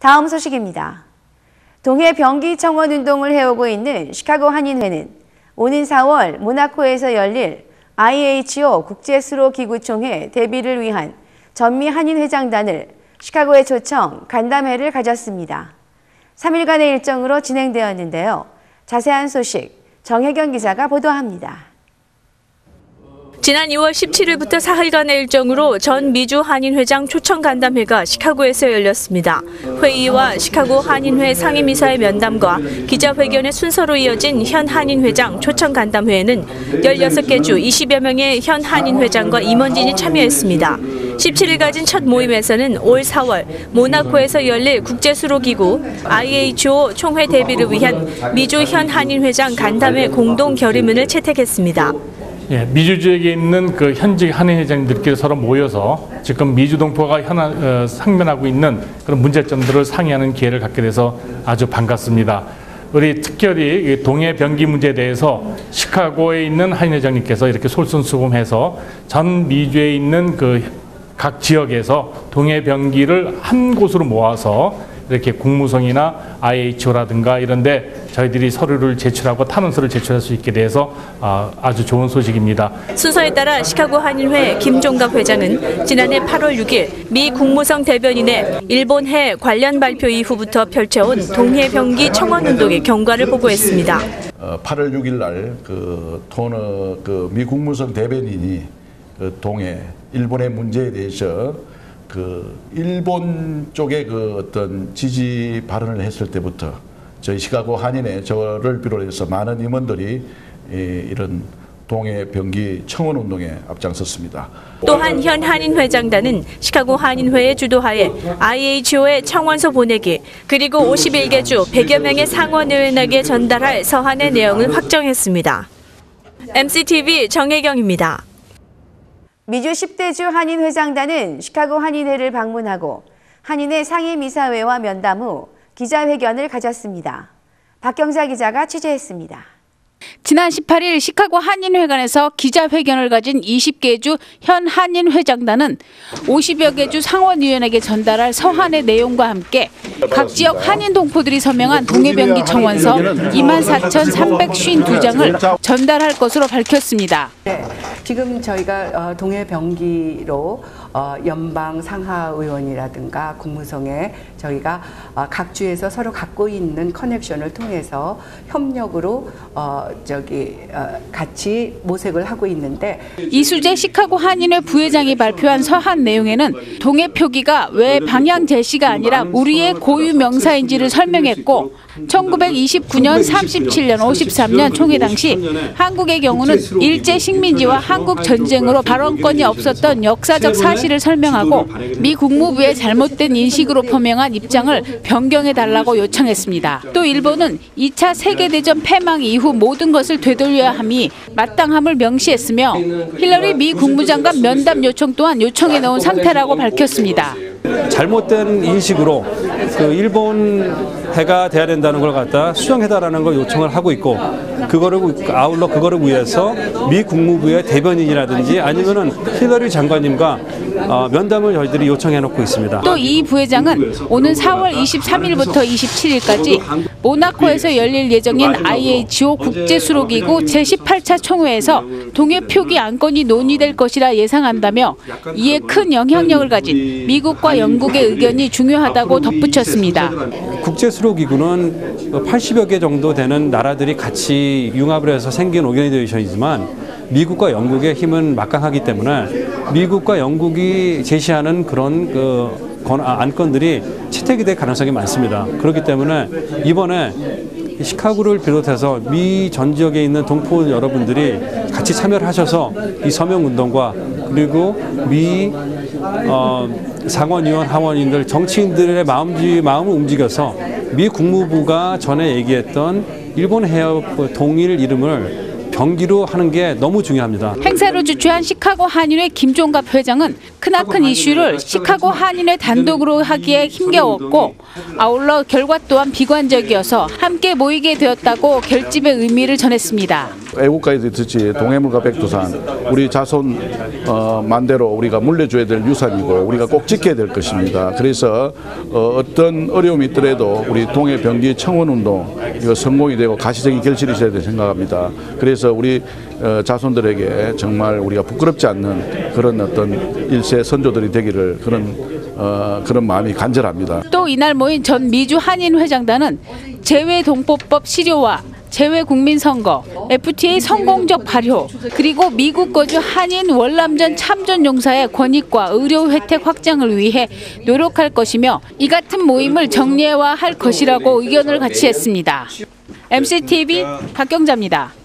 다음 소식입니다. 동해 병기 청원 운동을 해오고 있는 시카고 한인회는 오는 4월 모나코에서 열릴 IHO 국제수로기구총회 대비를 위한 전미 한인회장단을 시카고에 초청 간담회를 가졌습니다. 3일간의 일정으로 진행되었는데요. 자세한 소식 정혜경 기자가 보도합니다. 지난 2월 17일부터 사흘간의 일정으로 전 미주 한인회장 초청 간담회가 시카고에서 열렸습니다. 회의와 시카고 한인회 상임이사의 면담과 기자회견의 순서로 이어진 현 한인회장 초청 간담회에는 16개 주 20여 명의 현 한인회장과 임원진이 참여했습니다. 17일 가진 첫 모임에서는 올 4월 모나코에서 열릴 국제수로기구 IHO 총회 대비를 위한 미주 현 한인회장 간담회 공동 결의문을 채택했습니다. 예, 미주 지역에 있는 그 현직 한인 회장들끼리 서로 모여서 지금 미주 동포가 현안, 어, 상면하고 있는 그런 문제점들을 상의하는 기회를 갖게 돼서 아주 반갑습니다. 우리 특별히 동해 병기 문제에 대해서 시카고에 있는 한인 회장님께서 이렇게 솔선수범해서 전 미주에 있는 그 각 지역에서 동해 병기를 한 곳으로 모아서 이렇게 국무성이나 IHO라든가 이런데 저희들이 서류를 제출하고 탄원서를 제출할 수 있게 돼서 아, 아주 좋은 소식입니다. 순서에 따라 시카고 한인회 김종갑 회장은 지난해 8월 6일 미 국무성 대변인의 일본 해 관련 발표 이후부터 펼쳐온 동해 병기 청원 운동의 경과를 보고했습니다. 8월 어, 6일 날그 토너 그미 국무성 대변인이 그 동해 일본의 문제에 대해서 그 일본 쪽에 그 어떤 지지 발언을 했을 때부터 저희 시카고 한인회 저를 비롯해서 많은 임원들이 이런 동해 병기 청원 운동에 앞장섰습니다. 또한 현 한인 회장단은 시카고 한인회의 주도하에 IHO에 청원서 보내기 그리고 51개 주 100여 명의 상원 의원에게 전달할 서한의 내용을 확정했습니다. MCTV 정혜경입니다. 미주 10대주 한인 회장단은 시카고 한인회를 방문하고 한인회 상임이사회와 면담 후 기자회견을 가졌습니다. 박경자 기자가 취재했습니다. 지난 18일 시카고 한인회관에서 기자회견을 가진 20개 주 현 한인회장단은 50여 개 주 상원위원에게 전달할 서한의 내용과 함께 각 지역 한인 동포들이 서명한 동해병기 청원서 24,352장을 전달할 것으로 밝혔습니다. 네, 지금 저희가 어, 동해병기로 어, 연방 상하 의원이라든가 국무성에 저희가 어, 각 주에서 서로 갖고 있는 커넥션을 통해서 협력으로 저기 같이 모색을 하고 있는데 이수재 시카고 한인회 부회장이 발표한 서한 내용에는 동해 표기가 왜 방향 제시가 아니라 우리의 고유 명사인지를 설명했고 1929년, 37년, 53년 총회 당시 한국의 경우는 일제 식민지와 한국 전쟁으로 발언권이 없었던 역사적 사실을 설명하고 미 국무부의 잘못된 인식으로 표명한 입장을 변경해 달라고 요청했습니다. 또 일본은 2차 세계대전 패망 이후 모든 것을 되돌려야 함이 마땅함을 명시했으며 힐러리 미 국무장관 면담 요청 또한 요청해 놓은 상태라고 밝혔습니다. 잘못된 인식으로 그 일본 해가 돼야 된다는 걸 갖다 수정해달라는 걸 요청을 하고 있고 그거를 아울러 그거를 위해서 미 국무부의 대변인이라든지 아니면은 힐러리 장관님과 어, 면담을 저희들이 요청해 놓고 있습니다. 또 이 부회장은 오는 4월 23일부터 27일까지 모나코에서 열릴 예정인 IHO 국제수로기구 제18차 총회에서 동해 표기 안건이 논의될 것이라 예상한다며 이에 큰 영향력을 가진 미국과 영국의 의견이 중요하다고 덧붙였습니다. 국제 수로기구는 80여 개 정도 되는 나라들이 같이 융합을 해서 생긴 오르게네이션이지만 미국과 영국의 힘은 막강하기 때문에 미국과 영국이 제시하는 그런 그 아, 안건들이 채택이 될 가능성이 많습니다. 그렇기 때문에 이번에 시카고를 비롯해서 미 전 지역에 있는 동포 여러분들이 같이 참여를 하셔서 이 서명 운동과 그리고 미 어, 상원의원, 하원인들, 정치인들의 마음, 마음을 움직여서 미 국무부가 전에 얘기했던 일본 해협 동일 이름을 경기로 하는 게 너무 중요합니다. 행사를 주최한 시카고 한인회 김종갑 회장은 크나큰 이슈를 시카고 한인회 단독으로 하기에 힘겨웠고 아울러 결과 또한 비관적이어서 함께 모이게 되었다고 결집의 의미를 전했습니다. 애국가에도 듣지 동해물과 백두산 우리 자손 어, 만대로 우리가 물려줘야 될 유산이고 우리가 꼭 지켜야 될 것입니다. 그래서 어, 어떤 어려움이 있더라도 우리 동해 병기 청원 운동 이거 성공이 되고 가시적인 결실이 있어야 된다 생각합니다. 그래서 우리 어, 자손들에게 정말 우리가 부끄럽지 않는 그런 어떤 일세 선조들이 되기를 그런 어, 그런 마음이 간절합니다. 또 이날 모인 전 미주 한인 회장단은 재외동포법 실효화, 재외 국민 선거, FTA 성공적 발효, 그리고 미국 거주 한인 월남전 참전 용사의 권익과 의료 혜택 확장을 위해 노력할 것이며 이 같은 모임을 정례화할 것이라고 의견을 같이 했습니다. MCTV 박경자입니다.